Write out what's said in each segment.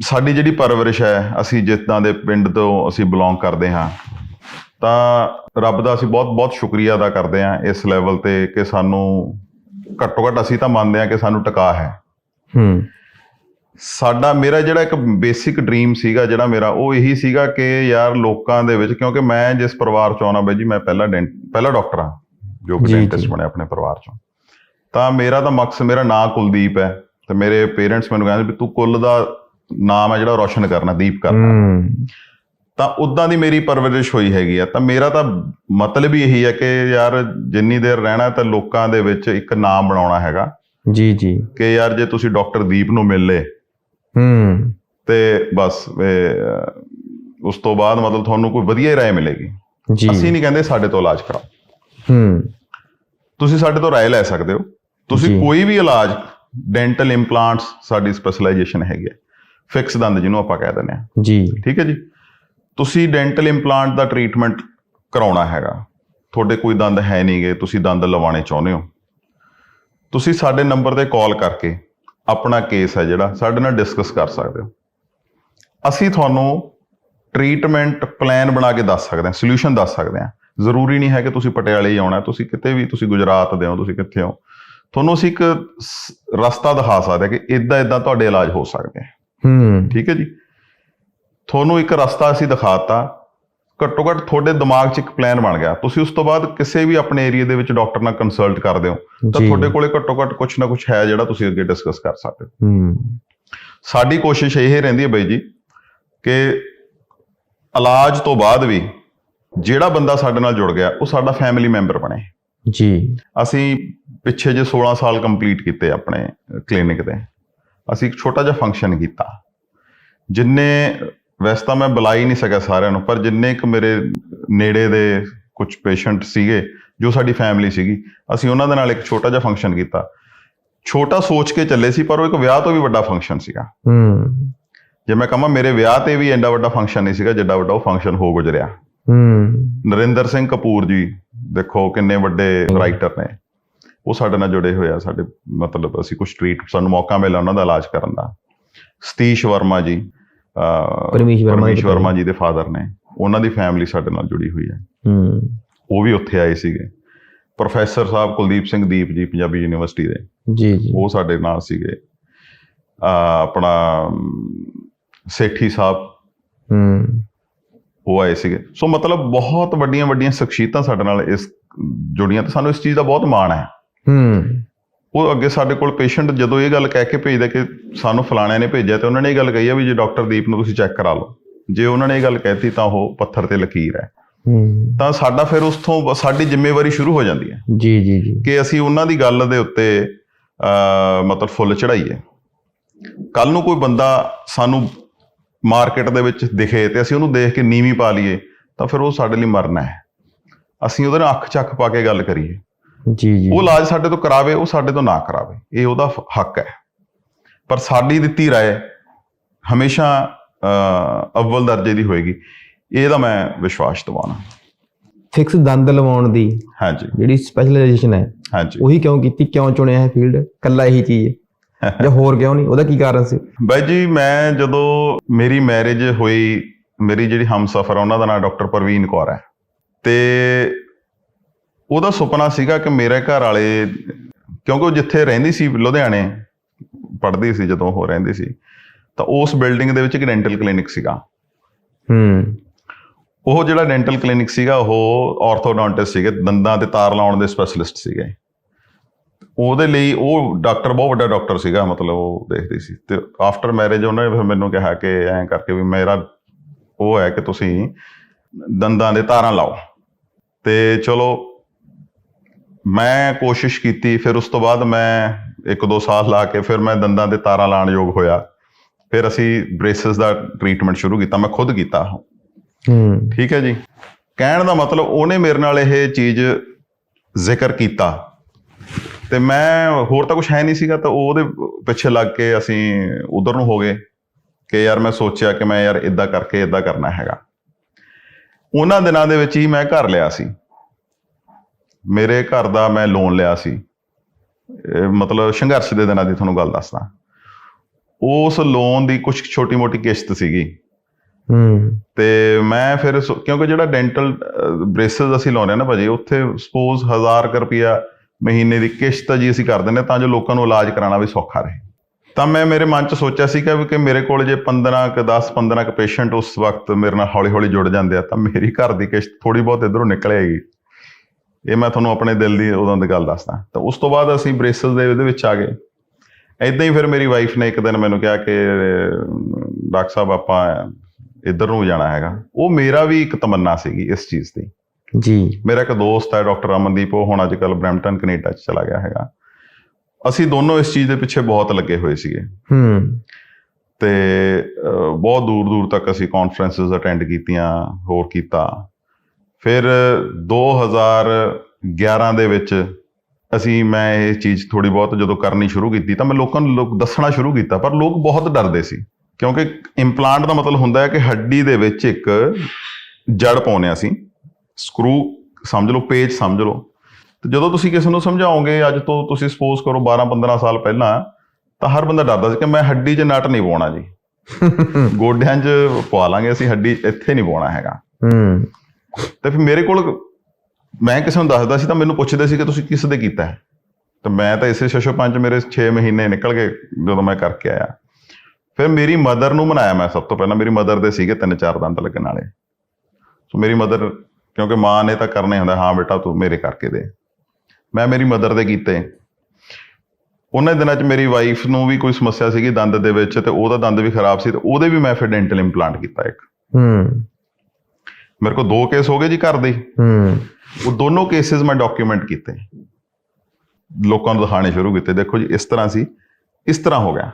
ਸਾਡੀ ਜਿਹੜੀ ਪਰਵਰਿਸ਼ ਹੈ ਅਸੀਂ ਜਿੱਦਾਂ ਦੇ ਪਿੰਡ ਤੋਂ ਅਸੀਂ ਬਿਲੋਂਗ ਕਰਦੇ ਹਾਂ ਤਾਂ ਰੱਬ ਦਾ ਅਸੀਂ ਬਹੁਤ ਬਹੁਤ ਸ਼ੁਕਰੀਆ ਅਦਾ ਕਰਦੇ ਹਾਂ ਇਸ ਲੈਵਲ ਤੇ ਕਿ ਸਾਨੂੰ ਘੱਟੋ ਘੱਟ ਅਸੀਂ ਤਾਂ ਮੰਨਦੇ ਹਾਂ ਕਿ ਸਾਨੂੰ ਟਿਕਾ ਹੈ। ਹੂੰ। ਸਾਡਾ ਮੇਰਾ ਜਿਹੜਾ ਇੱਕ ਬੇਸਿਕ ਡ੍ਰੀਮ ਸੀਗਾ ਜਿਹੜਾ ਮੇਰਾ ਉਹ ਇਹੀ ਸੀਗਾ ਕਿ ਯਾਰ ਲੋਕਾਂ ਦੇ ਵਿੱਚ ਕਿਉਂਕਿ ਮੈਂ ਜਿਸ ਪਰਿਵਾਰ ਚੋਂ ਆਉਣਾ ਬਾਈ ਜੀ ਮੈਂ ਪਹਿਲਾ ਡੈਂਟ ਪਹਿਲਾ ਡਾਕਟਰ ਹਾਂ ਜੋ ਕਿ ਡੈਂਟਿਸਟ। ਬਣਿਆ ਆਪਣੇ ਪਰਿਵਾਰ ਚੋਂ। ਤਾਂ ਮੇਰਾ ਤਾਂ ਮਕਸਦ ਮੇਰਾ ਨਾਂ ਕੁਲਦੀਪ ਹੈ ਤੇ ਮੇਰੇ ਪੇਰੈਂਟਸ ਮੈਨੂੰ ਕਹਿੰਦੇ ਵੀ ਤੂੰ ਕੁੱਲ ਦਾ ਨਾਮ ਹੈ ਜਿਹੜਾ ਰੋਸ਼ਨ ਕਰਨਾ ਦੀਪ ਕਰਨਾ। ਤਾਂ ਉਦਾਂ ਦੀ ਮੇਰੀ ਪਰਵਰਿਸ਼ ਹੋਈ ਹੈਗੀ ਆ। ਤਾਂ ਮੇਰਾ ਤਾਂ ਮਤਲਬ ਹੀ ਇਹੀ ਹੈ ਕਿ ਯਾਰ ਜਿੰਨੀ ਦੇਰ ਰਹਿਣਾ ਤਾਂ ਲੋਕਾਂ ਦੇ ਵਿੱਚ ਇੱਕ ਨਾਮ ਬਣਾਉਣਾ ਹੈਗਾ। ਜੀ ਜੀ। ਕਿ ਯਾਰ ਜੇ ਤੁਸੀਂ ਡਾਕਟਰ ਦੀਪ ਨੂੰ ਮਿਲ ਲਏ ਹੂੰ। ਤੇ ਬਸ ਉਸ ਤੋਂ ਬਾਅਦ ਮਤਲਬ ਤੁਹਾਨੂੰ ਕੋਈ ਵਧੀਆ ਹੀ ਰਾਏ ਮਿਲੇਗੀ। ਜੀ। ਅਸੀਂ ਨਹੀਂ ਕਹਿੰਦੇ ਸਾਡੇ ਤੋਂ ਇਲਾਜ ਕਰਾਓ। ਹੂੰ। ਤੁਸੀਂ ਸਾਡੇ ਤੋਂ ਰਾਏ ਲੈ ਸਕਦੇ ਹੋ। ਤੁਸੀਂ। ਕੋਈ ਵੀ ਇਲਾਜ ਡੈਂਟਲ ਇੰਪਲਾਂਟਸ ਸਾਡੀ ਸਪੈਸ਼ਲਾਈਜੇਸ਼ਨ ਹੈਗੀ ਹੈ ਫਿਕਸ ਦੰਦ ਜਿਹਨੂੰ ਆਪਾਂ ਕਹਿ ਦਿੰਦੇ ਹਾਂ। ਜੀ। ਠੀਕ ਹੈ ਜੀ? ਤੁਸੀਂ ਡੈਂਟਲ ਇੰਪਲਾਂਟ ਦਾ ਟ੍ਰੀਟਮੈਂਟ ਕਰਾਉਣਾ ਹੈਗਾ। ਤੁਹਾਡੇ ਕੋਈ ਦੰਦ ਹੈ ਨਹੀਂਗੇ ਤੁਸੀਂ ਦੰਦ ਲਵਾਉਣੇ ਚਾਹੁੰਦੇ ਹੋ। ਤੁਸੀਂ ਸਾਡੇ ਨੰਬਰ ਤੇ ਕਾਲ ਕਰਕੇ ਆਪਣਾ ਕੇਸ ਹੈ ਜਿਹੜਾ ਸਾਡੇ ਨਾਲ ਡਿਸਕਸ ਕਰ ਸਕਦੇ ਹੋ। ਅਸੀਂ ਤੁਹਾਨੂੰ ਟ੍ਰੀਟਮੈਂਟ ਪਲਾਨ ਬਣਾ ਕੇ ਦੱਸ ਸਕਦੇ ਹਾਂ ਸੋਲੂਸ਼ਨ ਦੱਸ ਸਕਦੇ ਹਾਂ। ਜ਼ਰੂਰੀ ਨਹੀਂ ਹੈ ਕਿ ਤੁਸੀਂ ਪਟਿਆਲੇ ਹੀ ਆਉਣਾ ਤੁਸੀਂ ਕਿਤੇ ਵੀ ਤੁਸੀਂ ਗੁਜਰਾਤ ਦੇ ਹੋ ਤੁਸੀਂ ਕਿੱਥੇ ਹੋ। ਤੁਹਾਨੂੰ ਅਸੀਂ ਇੱਕ ਰਸਤਾ ਦਿਖਾ ਸਕਦੇ ਹਾਂ ਕਿ ਇਦਾਂ ਇਦਾਂ ਤੁਹਾਡੇ ਇਲਾਜ ਹੋ ਸਕਦੇ ਆ। ਹੂੰ। ਠੀਕ ਹੈ ਜੀ। ਤੁਹਾਨੂੰ ਇੱਕ ਰਸਤਾ ਅਸੀਂ ਦਿਖਾਤਾ। ਘੱਟੋ ਘੱਟ ਤੁਹਾਡੇ ਦਿਮਾਗ 'ਚ ਇੱਕ ਪਲਾਨ ਬਣ ਗਿਆ। ਤੁਸੀਂ ਉਸ ਤੋਂ ਬਾਅਦ ਕਿਸੇ ਵੀ ਆਪਣੇ ਏਰੀਆ ਦੇ ਵਿੱਚ ਡਾਕਟਰ ਨਾਲ ਕੰਸਲਟ ਕਰਦੇ ਹੋ ਤਾਂ ਜੀ। ਤੁਹਾਡੇ ਕੋਲੇ ਘੱਟੋ ਘੱਟ ਕੁਝ ਨਾ ਕੁਝ ਹੈ ਜਿਹੜਾ ਤੁਸੀਂ ਅੱਗੇ ਡਿਸਕਸ ਕਰ ਸਕਦੇ ਹੋ। ਹੂੰ। ਸਾਡੀ ਕੋਸ਼ਿਸ਼ ਇਹ ਰਹਿੰਦੀ ਹੈ ਬਾਈ ਜੀ ਕਿ ਇਲਾਜ ਤੋਂ ਬਾਅਦ ਵੀ ਜਿਹੜਾ ਬੰਦਾ ਸਾਡੇ ਨਾਲ ਜੁੜ ਗਿਆ ਉਹ ਸਾਡਾ ਫੈਮਿਲੀ ਮੈਂਬਰ ਬਣੇ। ਜੀ। ਅਸੀਂ ਪਿੱਛੇ ਜੇ 16 ਸਾਲ ਕੰਪਲੀਟ ਕੀਤੇ ਆਪਣੇ ਕਲੀਨਿਕ ਦੇ। ਅਸੀਂ ਇੱਕ ਛੋਟਾ ਜਿਹਾ ਫੰਕਸ਼ਨ ਕੀਤਾ। ਜਿੰਨੇ ਵੈਸੇ ਤਾਂ ਮੈਂ ਬੁਲਾ ਹੀ ਨਹੀਂ ਸਕਿਆ ਸਾਰਿਆਂ ਨੂੰ ਪਰ ਜਿੰਨੇ ਇੱਕ ਮੇਰੇ ਨੇੜੇ ਦੇ ਕੁਝ ਪੇਸ਼ੈਂਟ ਸੀਗੇ ਜੋ ਸਾਡੀ ਫੈਮਿਲੀ ਸੀਗੀ ਅਸੀਂ ਉਹਨਾਂ ਦੇ ਨਾਲ ਇੱਕ ਛੋਟਾ ਜਿਹਾ ਫੰਕਸ਼ਨ ਕੀਤਾ। ਛੋਟਾ ਸੋਚ ਕੇ ਚੱਲੇ ਸੀ ਪਰ ਉਹ ਇੱਕ ਵਿਆਹ ਤੋਂ ਵੀ ਵੱਡਾ ਫੰਕਸ਼ਨ ਸੀਗਾ। ਹੂੰ। ਜੇ ਮੈਂ ਕਹਾਂ ਮੇਰੇ ਵਿਆਹ ਤੇ ਵੀ ਐਡਾ ਵੱਡਾ ਫੰਕਸ਼ਨ ਨਹੀਂ ਸੀਗਾ ਜਿੱਡਾ ਵੱਡਾ ਉਹ ਫੰਕਸ਼ਨ ਹੋ ਗੁਜਰਿਆ। ਹੂੰ। ਨਰਿੰਦਰ ਸਿੰਘ ਕਪੂਰ ਜੀ ਦੇਖੋ ਕਿੰਨੇ ਵੱਡੇ ਰਾਈਟਰ ਨੇ। ਉਹ ਸਾਡੇ ਨਾਲ ਜੁੜੇ ਹੋਏ ਆ ਸਾਡੇ ਮਤਲਬ ਅਸੀਂ ਕੁਝ ਟ੍ਰੀਟ ਸਾਨੂੰ ਮੌਕਾ ਮਿਲਿਆ ਉਹਨਾਂ ਦਾ ਇਲਾਜ ਕਰਨ ਦਾ। ਸਤੀਸ਼ ਵਰਮਾ ਜੀ ਪਰਮੇਸ਼ ਵਰਮਾ ਪਰਮੇਸ਼ ਵਰਮਾ ਜੀ ਦੇ ਫਾਦਰ ਨੇ। ਉਹਨਾਂ ਦੀ ਫੈਮਿਲੀ ਸਾਡੇ ਨਾਲ ਜੁੜੀ ਹੋਈ ਹੈ। ਹੂੰ। ਉਹ ਵੀ ਉੱਥੇ ਆਏ ਸੀਗੇ। ਪ੍ਰੋਫੈਸਰ ਸਾਹਿਬ ਕੁਲਦੀਪ ਸਿੰਘ ਦੀਪ ਜੀ ਪੰਜਾਬੀ ਯੂਨੀਵਰਸਿਟੀ ਦੇ। ਜੀ ਜੀ। ਉਹ ਸਾਡੇ ਨਾਲ ਸੀਗੇ। ਆਪਣਾ ਸੇਠੀ ਸਾਹਿਬ। ਹੂੰ। ਉਹ ਆਏ ਸੀਗੇ। ਸੋ ਮਤਲਬ ਬਹੁਤ ਵੱਡੀਆਂ ਵੱਡੀਆਂ ਸ਼ਖਸੀਅਤਾਂ ਸਾਡੇ ਨਾਲ ਇਸ ਜੁੜੀਆਂ ਤੇ ਸਾਨੂੰ ਇਸ ਚੀਜ਼ ਦਾ ਬਹੁਤ ਮਾਣ ਹੈ। ਹੂੰ। ਉਹ ਅੱਗੇ ਸਾਡੇ ਕੋਲ ਪੇਸ਼ੈਂਟ ਜਦੋਂ ਇਹ ਗੱਲ ਕਹਿ ਕੇ ਭੇਜਦਾ ਕਿ ਸਾਨੂੰ ਫਲਾਣਿਆਂ ਨੇ ਭੇਜਿਆ ਤੇ ਉਹਨਾਂ ਨੇ ਇਹ ਗੱਲ ਕਹੀ ਆ ਵੀ ਜੇ ਡਾਕਟਰ ਦੀਪ ਨੂੰ ਤੁਸੀਂ ਚੈੱਕ ਕਰਾ ਲਓ। ਜੇ ਉਹਨਾਂ ਨੇ ਇਹ ਗੱਲ ਕਹਿਤੀ ਤਾਂ ਉਹ ਪੱਥਰ ਤੇ ਲਕੀਰ ਹੈ। ਹੂੰ। ਤਾਂ ਸਾਡਾ ਫਿਰ ਉਸ ਤੋਂ ਸਾਡੀ ਜ਼ਿੰਮੇਵਾਰੀ ਸ਼ੁਰੂ ਹੋ ਜਾਂਦੀ ਹੈ। ਜੀ ਜੀ ਜੀ। ਕਿ ਅਸੀਂ ਉਹਨਾਂ ਦੀ ਗੱਲ ਦੇ ਉੱਤੇ ਮਤਲਬ ਫੁੱਲ ਚੜਾਈਏ ਕੱਲ ਨੂੰ ਕੋਈ ਬੰਦਾ ਸਾਨੂੰ ਮਾਰਕੀਟ ਦੇ ਵਿੱਚ ਦਿਖੇ ਤੇ ਅਸੀਂ ਉਹਨੂੰ ਦੇਖ ਕੇ ਨੀਵੀਂ ਪਾ ਲਈਏ ਤਾਂ ਫਿਰ ਉਹ ਸਾਡੇ ਲਈ ਮਰਨਾ ਹੈ। ਅਸੀਂ ਉਹਦੇ ਨਾਲ ਅੱਖ ਚੱਕ ਪਾ ਕੇ ਗੱਲ ਕਰੀਏ। ਜੀ ਜੀ। ਉਹ ਇਲਾਜ ਸਾਡੇ ਤੋਂ ਕਰਾਵੇ ਉਹ ਸਾਡੇ ਤੋਂ ਨਾ ਕਰਾਵੇ। ਇਹ ਉਹਦਾ ਹੱਕ ਹੈ। ਪਰ ਸਾਡੀ ਦਿੱਤੀ ਰਾਏ ਹਮੇਸ਼ਾ ਅਵਲ ਦਰਜੇ ਦੀ ਹੋਏਗੀ। ਇਹਦਾ ਮੈਂ ਵਿਸ਼ਵਾਸ ਦਿਵਾਉਣਾ। ਫਿਕਸ ਦੰਦ ਲਵਾਉਣ ਦੀ ਹਾਂਜੀ। ਜਿਹੜੀ ਸਪੈਸ਼ਲਾਈਜੇਸ਼ਨ ਹੈ ਹਾਂਜੀ। ਉਹੀ ਕਿਉਂ ਕੀਤੀ ਕਿਉਂ ਚੁਣਿਆ ਹੈ ਫੀਲਡ ਕੱਲਾ ਇਹੀ ਚੀਜ਼ ਹੈ। ਜਾਂ ਹੋਰ ਕਿਉਂ ਨਹੀਂ? ਉਹਦਾ ਕੀ ਕਾਰਨ ਸੀ? ਬਾਈ ਜੀ ਮੈਂ ਜਦੋਂ ਮੇਰੀ ਮੈਰਿਜ ਹੋਈ ਮੇਰੀ ਜਿਹੜੀ ਹਮਸਫਰ ਉਹਨਾਂ ਦਾ ਨਾਮ ਡਾਕਟਰ ਪ੍ਰਵੀਨ ਕੌਰ ਹੈ। ਤੇ ਉਹਦਾ ਸੁਪਨਾ ਸੀਗਾ ਕਿ ਮੇਰੇ ਘਰ ਵਾਲੇ ਕਿਉਂਕਿ ਉਹ ਜਿੱਥੇ ਰਹਿੰਦੀ ਸੀ ਲੁਧਿਆਣੇ ਪੜ੍ਹਦੀ ਸੀ ਜਦੋਂ ਉਹ ਰਹਿੰਦੀ ਸੀ ਤਾਂ ਉਸ ਬਿਲਡਿੰਗ ਦੇ ਵਿੱਚ ਇੱਕ ਡੈਂਟਲ ਕਲੀਨਿਕ ਸੀਗਾ। ਹੂੰ। ਉਹ ਜਿਹੜਾ ਡੈਂਟਲ ਕਲੀਨਿਕ ਸੀਗਾ ਉਹ ਆਰਥੋਡੋਂਟਿਸਟ ਸੀਗੇ ਦੰਦਾਂ ਤੇ ਤਾਰ ਲਾਉਣ ਦੇ ਸਪੈਸ਼ਲਿਸਟ ਸੀਗੇ। ਉਹਦੇ ਲਈ ਉਹ ਡਾਕਟਰ ਬਹੁਤ ਵੱਡਾ ਡਾਕਟਰ ਸੀਗਾ ਮਤਲਬ ਉਹ ਦੇਖਦੀ ਸੀ। ਤੇ ਆਫਟਰ ਮੈਰਿਜ ਉਹਨਾਂ ਨੇ ਫਿਰ ਮੈਨੂੰ ਕਿਹਾ ਕਿ ਐਂ ਕਰਕੇ ਵੀ ਮੇਰਾ ਉਹ ਹੈ ਕਿ ਤੁਸੀਂ ਦੰਦਾਂ ਦੇ ਤਾਰਾਂ ਲਾਓ। ਤੇ ਚਲੋ ਮੈਂ ਕੋਸ਼ਿਸ਼ ਕੀਤੀ ਫਿਰ ਉਸ ਤੋਂ ਬਾਅਦ ਮੈਂ ਇੱਕ ਦੋ ਸਾਲ ਲਾ ਕੇ ਫਿਰ ਮੈਂ ਦੰਦਾਂ ਦੇ ਤਾਰਾਂ ਲਾਉਣ ਯੋਗ ਹੋਇਆ। ਫਿਰ ਅਸੀਂ ਬ੍ਰੇਸਸ ਦਾ ਟ੍ਰੀਟਮੈਂਟ ਸ਼ੁਰੂ ਕੀਤਾ ਮੈਂ ਖੁਦ ਕੀਤਾ। ਹੂੰ। ਠੀਕ ਹੈ ਜੀ। ਕਹਿਣ ਦਾ ਮਤਲਬ ਉਹਨੇ ਮੇਰੇ ਨਾਲ ਇਹ ਚੀਜ਼ ਜ਼ਿਕਰ ਕੀਤਾ। ਤੇ ਮੈਂ ਹੋਰ ਤਾਂ ਕੁਝ ਹੈ ਨਹੀਂ ਸੀਗਾ ਤਾਂ ਉਹਦੇ ਪਿੱਛੇ ਲੱਗ ਕੇ ਅਸੀਂ ਉਧਰ ਨੂੰ ਹੋ ਗਏ ਕਿ ਯਾਰ ਮੈਂ ਸੋਚਿਆ ਕਿ ਮੈਂ ਯਾਰ ਇਦਾਂ ਕਰਕੇ ਇਦਾਂ ਕਰਨਾ ਹੈਗਾ। ਉਹਨਾਂ ਦਿਨਾਂ ਦੇ ਵਿੱਚ ਹੀ ਮੈਂ ਘਰ ਲਿਆ ਸੀ। ਮੇਰੇ ਘਰ ਦਾ ਮੈਂ ਲੋਨ ਲਿਆ ਸੀ। ਮਤਲਬ ਸੰਘਰਸ਼ ਦੇ ਦਿਨਾਂ ਦੀ ਤੁਹਾਨੂੰ ਗੱਲ ਦੱਸਦਾ। ਉਸ ਲੋਨ ਦੀ ਕੁਝ ਛੋਟੀ-ਮੋਟੀ ਕਿਸ਼ਤ ਸੀਗੀ। ਹੂੰ। ਤੇ ਮੈਂ ਫਿਰ ਕਿਉਂਕਿ ਜਿਹੜਾ ਡੈਂਟਲ ਬ੍ਰੇਸਸ ਅਸੀਂ ਲਾਉਂਦੇ ਆ ਨਾ ਭਾਜੀ ਉੱਥੇ ਸਪੋਜ਼ 1000 ਕੁ ਰੁਪਿਆ ਮਹੀਨੇ ਦੀ ਕਿਸ਼ਤ ਜੀ ਅਸੀਂ ਕਰ ਦਿੰਦੇ ਤਾਂ ਜੋ ਲੋਕਾਂ ਨੂੰ ਇਲਾਜ ਕਰਾਉਣਾ ਵੀ ਸੌਖਾ ਰਹੇ। ਤਾਂ ਮੈਂ ਮੇਰੇ ਮਨ 'ਚ ਸੋਚਿਆ ਸੀ ਕਿ ਕਿ ਮੇਰੇ ਕੋਲ ਜੇ 15 ਕ 10 15 ਕ ਪੇਸ਼ੈਂਟ ਉਸ ਵਕਤ ਮੇਰੇ ਨਾਲ ਹੌਲੀ-ਹੌਲੀ ਜੁੜ ਜਾਂਦੇ ਆ ਤਾਂ ਮੇਰੀ ਘਰ ਦੀ ਕਿਸ਼ਤ ਥੋੜੀ ਬਹੁਤ ਇਧਰੋਂ ਨਿਕਲ ਆਏਗੀ। ਇਹ ਮੈਂ ਤੁਹਾਨੂੰ ਆਪਣੇ ਦਿਲ ਦੀ ਉਦੋਂ ਦੀ ਗੱਲ ਦੱਸਦਾ। ਤਾਂ ਉਸ ਤੋਂ ਬਾਅਦ ਅਸੀਂ ਬ੍ਰੇਸਸ ਦੇ ਇਹਦੇ ਵਿੱਚ ਆ ਗਏ। ਇਦਾਂ ਹੀ ਫਿਰ ਮੇਰੀ ਵਾਈਫ ਨੇ ਇੱਕ ਦਿਨ ਮੈਨੂੰ ਕਿਹਾ ਕਿ ਡਾਕਟਰ ਸਾਹਿਬ ਆਪਾਂ ਇੱਧਰ ਨੂੰ ਜਾਣਾ ਹੈਗਾ। ਉਹ ਮੇਰਾ ਵੀ ਇੱਕ ਤਮੰਨਾ ਸੀਗੀ ਇਸ ਚੀਜ਼ ਦੀ। ਜੀ। ਮੇਰਾ ਇੱਕ ਦੋਸਤ ਹੈ ਡਾਕਟਰ ਅਮਨਦੀਪ ਉਹ ਹੁਣ ਅੱਜ ਕੱਲ ਬ੍ਰੈਂਪਟਨ ਕੈਨੇਡਾ ਚ ਚਲਾ ਗਿਆ ਹੈਗਾ। ਅਸੀਂ ਦੋਨੋਂ ਇਸ ਚੀਜ਼ ਦੇ ਪਿੱਛੇ ਬਹੁਤ ਲੱਗੇ ਹੋਏ ਸੀਗੇ। ਹੂੰ। ਤੇ ਬਹੁਤ ਦੂਰ ਦੂਰ ਤੱਕ ਅਸੀਂ ਕਾਨਫਰੰਸਸ ਅਟੈਂਡ ਕੀਤੀਆਂ ਹੋਰ ਕੀਤਾ। ਫਿਰ 2011 ਦੇ ਵਿੱਚ ਅਸੀਂ ਮੈਂ ਇਹ ਚੀਜ਼ ਥੋੜੀ ਬਹੁਤ ਜਦੋਂ ਕਰਨੀ ਸ਼ੁਰੂ ਕੀਤੀ ਤਾਂ ਮੈਂ ਲੋਕਾਂ ਨੂੰ ਲੋਕ ਦੱਸਣਾ ਸ਼ੁਰੂ ਕੀਤਾ ਪਰ ਲੋਕ ਬਹੁਤ ਡਰਦੇ ਸੀ। ਕਿਉਂਕਿ ਇੰਪਲਾਂਟ ਦਾ ਮਤਲਬ ਹੁੰਦਾ ਹੈ ਕਿ ਹੱਡੀ ਦੇ ਵਿੱਚ ਇੱਕ ਜੜ ਪਾਉਂਦੇ ਹਾਂ ਅਸੀਂ। ਸਕਰੂ ਸਮਝ ਲਓ ਪੇਜ ਸਮਝ ਲਓ। ਤੇ ਜਦੋਂ ਤੁਸੀਂ ਕਿਸੇ ਨੂੰ ਸਮਝਾਓਗੇ ਅੱਜ ਤੋਂ ਤੁਸੀਂ ਸਪੋਜ਼ ਕਰੋ 12 15 ਸਾਲ ਪਹਿਲਾਂ ਤਾਂ ਹਰ ਬੰਦਾ ਡਰਦਾ ਸੀ ਕਿ ਮੈਂ ਹੱਡੀ 'ਚ ਨਟ ਨਹੀਂ ਪਾਉਣਾ ਜੀ। ਗੋਡਿਆਂ 'ਚ ਪਵਾ ਲਾਂਗੇ ਅਸੀਂ ਹੱਡੀ ਇੱਥੇ ਨਹੀਂ ਪਾਉਣਾ ਹੈਗਾ। ਹੂੰ। ਤੇ ਫਿਰ ਮੇਰੇ ਕੋਲ ਮੈਂ ਕਿਸੇ ਨੂੰ ਦੱਸਦਾ ਸੀ ਤਾਂ ਮੈਨੂੰ ਪੁੱਛਦੇ ਸੀ ਕਿ ਤੁਸੀਂ ਕਿਸ ਦੇ ਕੀਤਾ ਹੈ। ਤਾਂ ਮੈਂ ਤਾਂ ਇਸੇ ਸ਼ਸ਼ੋ ਪੰਜ ਮੇਰੇ 6 ਮਹੀਨੇ ਨਿਕਲ ਗਏ ਜਦੋਂ ਮੈਂ ਕਰਕੇ ਆਇਆ। ਫਿਰ ਮੇਰੀ ਮਦਰ ਨੂੰ ਮਨਾਇਆ ਮੈਂ ਸਭ ਤੋਂ ਪਹਿਲਾਂ। ਮੇਰੀ ਮਦਰ ਦੇ ਸੀਗੇ ਤਿੰਨ ਚਾਰ ਦੰਦ ਲੱਗਣ ਵਾਲੇ। ਸੋ ਮੇਰੀ ਮਦਰ, ਕਿਉਂਕਿ ਮਾਂ ਨੇ ਤਾਂ ਕਰਨੇ ਹੁੰਦਾ, ਹਾਂ ਬੇਟਾ ਤੂੰ ਮੇਰੇ ਕਰਕੇ ਦੇ। ਮੈਂ ਮੇਰੀ ਮਦਰ ਦੇ ਕੀਤੇ। ਉਹਨਾਂ ਦਿਨਾਂ 'ਚ ਮੇਰੀ ਵਾਈਫ ਨੂੰ ਵੀ ਕੋਈ ਸਮੱਸਿਆ ਸੀਗੀ ਦੰਦ ਦੇ ਵਿੱਚ ਤੇ ਉਹਦਾ ਦੰਦ ਵੀ ਖਰਾਬ ਸੀ ਤੇ ਉਹਦੇ ਵੀ ਮੈਂ ਫਿਰ ਡੈਂਟਲ ਇੰਪਲਾਂਟ ਕੀਤਾ ਇੱਕ। ਹੂੰ। ਮੇਰੇ ਕੋਲ ਦੋ ਕੇਸ ਹੋ ਗਏ ਜੀ ਘਰ ਦੇ। ਹੀ। ਉਹ ਦੋਨੋਂ ਕੇਸਿਸ ਮੈਂ ਡਾਕੂਮੈਂਟ ਕੀਤੇ। ਲੋਕਾਂ ਨੂੰ ਦਿਖਾਣੇ ਸ਼ੁਰੂ ਕੀਤੇ। ਦੇਖੋ ਜੀ ਇਸ ਤਰ੍ਹਾਂ ਸੀ ਇਸ ਤਰ੍ਹਾਂ ਹੋ ਗਿਆ।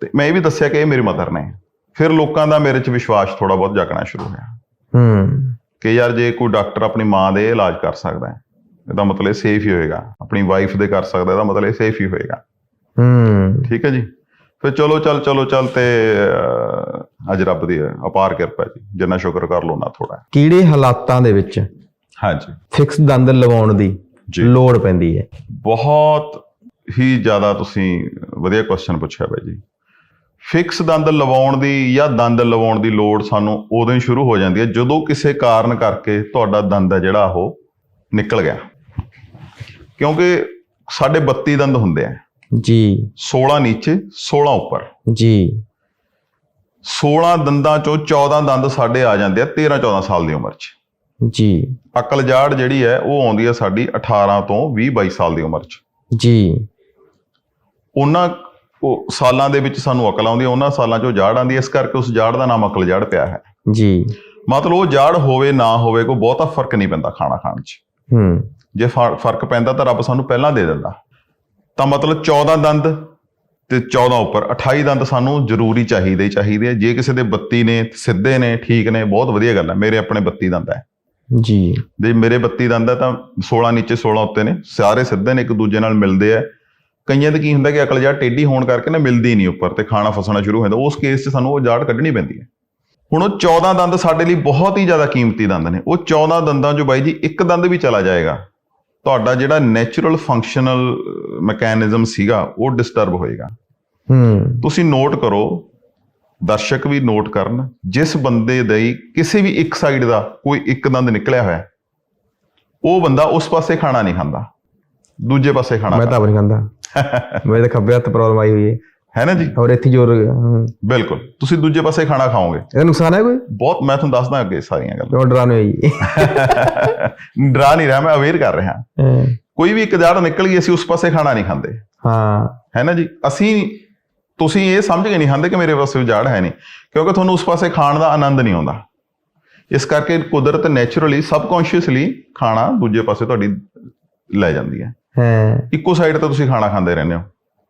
ਤੇ ਮੈਂ ਇਹ ਵੀ ਦੱਸਿਆ ਕਿ ਇਹ ਮੇਰੀ ਮਦਰ ਨੇ। ਫਿਰ ਲੋਕਾਂ ਦਾ ਮੇਰੇ 'ਚ ਵਿਸ਼ਵਾਸ ਥੋੜਾ ਬਹੁਤ ਜਾਗਣਾ ਸ਼ੁਰੂ ਹੋਇਆ। ਹੂੰ। ਕਿ ਯਾਰ ਜੇ ਕੋਈ ਡਾਕਟਰ ਆਪਣੀ ਮਾਂ ਦੇ ਇਲਾਜ ਕਰ ਸਕਦਾ ਹੈ ਇਹਦਾ ਮਤਲਬ ਇਹ ਸੇਫ ਹੀ ਹੋਏਗਾ। ਆਪਣੀ ਵਾਈਫ ਦੇ ਕਰ ਸਕਦਾ ਇਹਦਾ ਮਤਲਬ ਇਹ ਸੇਫ ਹੀ ਹੋਏਗਾ। ਹੂੰ। ਠੀਕ ਹੈ ਜੀ? ਫਿਰ ਚਲੋ ਚੱਲ ਚਲੋ ਚੱਲ ਤੇ ਅੱਜ ਰੱਬ ਦੀ ਅਪਾਰ ਕਿਰਪਾ ਜੀ। ਜਿੰਨਾ ਸ਼ੁਕਰ ਕਰ ਲੋ ਨਾ ਥੋੜਾ ਕਿਹੜੇ ਹਾਲਾਤਾਂ ਦੇ ਵਿੱਚ ਹਾਂਜੀ। ਫਿਕਸ ਦੰਦ ਲਵਾਉਣ ਦੀ ਲੋੜ ਪੈਂਦੀ ਹੈ? ਬਹੁਤ ਹੀ ਜ਼ਿਆਦਾ ਤੁਸੀਂ ਵਧੀਆ ਕੁਐਸਚਨ ਪੁੱਛਿਆ ਬਾਈ ਜੀ। ਫਿਕਸ ਦੰਦ ਲਵਾਉਣ ਦੀ ਜਾਂ ਦੰਦ ਲਵਾਉਣ ਦੀ ਲੋੜ ਸਾਨੂੰ ਉਦੋਂ ਹੀ ਸ਼ੁਰੂ ਹੋ ਜਾਂਦੀ ਹੈ ਜਦੋਂ ਕਿਸੇ ਕਾਰਨ ਕਰਕੇ ਤੁਹਾਡਾ ਦੰਦ ਹੈ ਜਿਹੜਾ ਉਹ ਨਿਕਲ ਗਿਆ। ਕਿਉਂਕਿ ਸਾਡੇ 32 ਦੰਦ ਹੁੰਦੇ ਆ। ਜੀ। 16 ਨੀਚੇ 16 ਉੱਪਰ। ਜੀ। 16 ਦੰਦਾਂ ਚੋਂ 14 ਦੰਦ ਸਾਡੇ ਆ ਜਾਂਦੇ ਆ 13 14 ਸਾਲ ਦੀ ਉਮਰ 'ਚ। ਜੀ। ਅਕਲ ਜਾੜ ਜਿਹੜੀ ਹੈ ਉਹ ਆਉਂਦੀ ਹੈ ਸਾਡੀ 18 ਤੋਂ 20 22 ਸਾਲ ਦੀ ਉਮਰ 'ਚ। ਜੀ। ਉਹਨਾਂ ਉਹ ਸਾਲਾਂ ਦੇ ਵਿੱਚ ਸਾਨੂੰ ਅਕਲ ਆਉਂਦੀ ਹੈ ਉਹਨਾਂ ਸਾਲਾਂ 'ਚੋਂ ਜਾੜ ਆਉਂਦੀ ਹੈ। ਇਸ ਕਰਕੇ ਉਸ ਜਾੜ ਦਾ ਨਾਮ ਅਕਲ ਜਾੜ ਪਿਆ ਹੈ। ਜੀ। ਮਤਲਬ ਉਹ ਜਾੜ ਹੋਵੇ ਨਾ ਹੋਵੇ ਕੋਈ ਬਹੁਤਾ ਫ਼ਰਕ ਨਹੀਂ ਪੈਂਦਾ ਖਾਣਾ ਖਾਣ 'ਚ। ਹੂੰ। ਜੇ ਫ਼ਰਕ ਪੈਂਦਾ ਤਾਂ ਰੱਬ ਸਾਨੂੰ ਪਹਿਲਾਂ ਦੇ ਦਿੰਦਾ। ਤਾਂ ਮਤਲਬ 14 ਦੰਦ ਤੇ 14 ਉੱਪਰ 28 ਦੰਦ ਸਾਨੂੰ ਜ਼ਰੂਰੀ ਚਾਹੀਦੇ ਹੀ ਚਾਹੀਦੇ ਆ। ਜੇ ਕਿਸੇ ਦੇ 32 ਨੇ ਸਿੱਧੇ ਨੇ ਠੀਕ ਨੇ ਬਹੁਤ ਵਧੀਆ ਗੱਲ ਹੈ ਮੇਰੇ ਆਪਣੇ 32 ਦੰਦ ਹੈ ਜੀ। ਜੇ ਮੇਰੇ 32 ਦੰਦ ਹੈ ਤਾਂ 16 ਨੀਚੇ 16 ਉੱਤੇ ਨੇ। ਸਾਰੇ ਸਿੱਧੇ ਨੇ ਇੱਕ ਦੂਜੇ ਨਾਲ ਮਿਲਦੇ ਆ। ਕਈਆਂ ਦੇ ਕੀ ਹੁੰਦਾ ਕਿ ਅਕਲ ਜਾੜ ਟੇਢੀ ਹੋਣ ਕਰਕੇ ਨਾ ਮਿਲਦੀ ਨਹੀਂ ਉੱਪਰ ਤੇ ਖਾਣਾ ਫਸਣਾ ਸ਼ੁਰੂ ਹੋ ਜਾਂਦਾ। ਉਸ ਕੇਸ 'ਚ ਸਾਨੂੰ ਉਹ ਜਾੜ ਕੱਢਣੀ ਪੈਂਦੀ ਹੈ ਹੁਣ ਉਹ 14 ਦੰਦ ਸਾਡੇ ਲਈ ਬਹੁਤ ਹੀ ਜ਼ਿਆਦਾ ਕੀਮਤੀ ਦੰਦ ਨੇ। ਉਹ 14 ਦੰਦਾਂ 'ਚੋਂ ਬਾਈ ਜੀ ਇੱਕ ਦੰਦ ਵੀ ਚਲਾ ਜਾਏਗਾ। ਤੁਹਾਡਾ ਜਿਹੜਾ ਨੈਚੁਰਲ ਫੰਕਸ਼ਨਲ ਮੈਕੈਨਿਜ਼ਮ ਸੀਗਾ ਉਹ ਡਿਸਟਰਬ ਹੋਏਗਾ। ਹੂੰ। ਤੁਸੀਂ ਨੋਟ ਕਰੋ ਦਰਸ਼ਕ ਵੀ ਨੋਟ ਕਰਨ ਜਿਸ ਬੰਦੇ ਦੇ ਕਿਸੇ ਵੀ ਇੱਕ ਸਾਈਡ ਦਾ ਕੋਈ ਇੱਕ ਦੰਦ ਨਿਕਲਿਆ ਹੋਇਆ ਉਹ ਬੰਦਾ ਉਸ ਪਾਸੇ ਖਾਣਾ ਨਹੀਂ ਖਾਂਦਾ। ਦੂਜੇ ਪਾਸੇ ਖਾਣਾ ਮੈਂ ਤਾਂ ਨਹੀਂ ਖਾਂਦਾ। ਮੇਰੇ ਤਾਂ ਖੱਬੇ ਹੱਥ ਪ੍ਰੋਬਲਮ ਆਈ ਹੋਈ ਹੈ ਹੈ ਨਾ ਜੀ? ਔਰ ਇੱਥੇ ਜੋਰ। ਬਿਲਕੁਲ। ਤੁਸੀਂ ਦੂਜੇ ਪਾਸੇ ਖਾਣਾ ਖਾਓਗੇ। ਇਹਦਾ ਨੁਕਸਾਨ ਹੈ ਕੋਈ? ਬਹੁਤ ਮੈਂ ਤੁਹਾਨੂੰ ਦੱਸਦਾ ਅੱਗੇ ਸਾਰੀਆਂ ਗੱਲਾਂ। ਕਿਉਂ ਡਰਾਨੇ ਹੋਈ। ਡਰਾ ਨਹੀਂ ਰਿਹਾ ਮੈਂ ਅਵੇਅਰ ਕਰ ਰਿਹਾ। ਕੋਈ ਵੀ ਇੱਕ ਜੜ ਨਿਕਲ ਗਈ ਅਸੀਂ ਉਸ ਪਾਸੇ ਖਾਣਾ ਨਹੀਂ ਖਾਂਦੇ। ਹਾਂ। ਹੈ ਨਾ ਜੀ? ਅਸੀਂ ਤੁਸੀਂ ਇਹ ਸਮਝ ਕੇ ਨਹੀਂ ਖਾਂਦੇ ਕਿ ਮੇਰੇ ਪਾਸੇ ਜੜ ਹੈ ਨਹੀਂ ਕਿਉਂਕਿ ਤੁਹਾਨੂੰ ਉਸ ਪਾਸੇ ਖਾਣ ਦਾ ਆਨੰਦ ਨਹੀਂ ਆਉਂਦਾ। ਇਸ ਕਰਕੇ ਕੁਦਰਤ ਨੇਚਰਲੀ ਸਬਕੌਂਸ਼ੀਅਸਲੀ ਖਾਣਾ ਦੂਜੇ ਪਾਸੇ ਤੁਹਾਡੀ ਲੈ ਜਾਂਦੀ ਹੈ। ਹਾਂ। ਇੱਕੋ ਸਾਈਡ ਤੇ ਤੁਸੀਂ ਖਾਣਾ ਖਾਂਦੇ ਰਹਿੰਦੇ ਹੋ।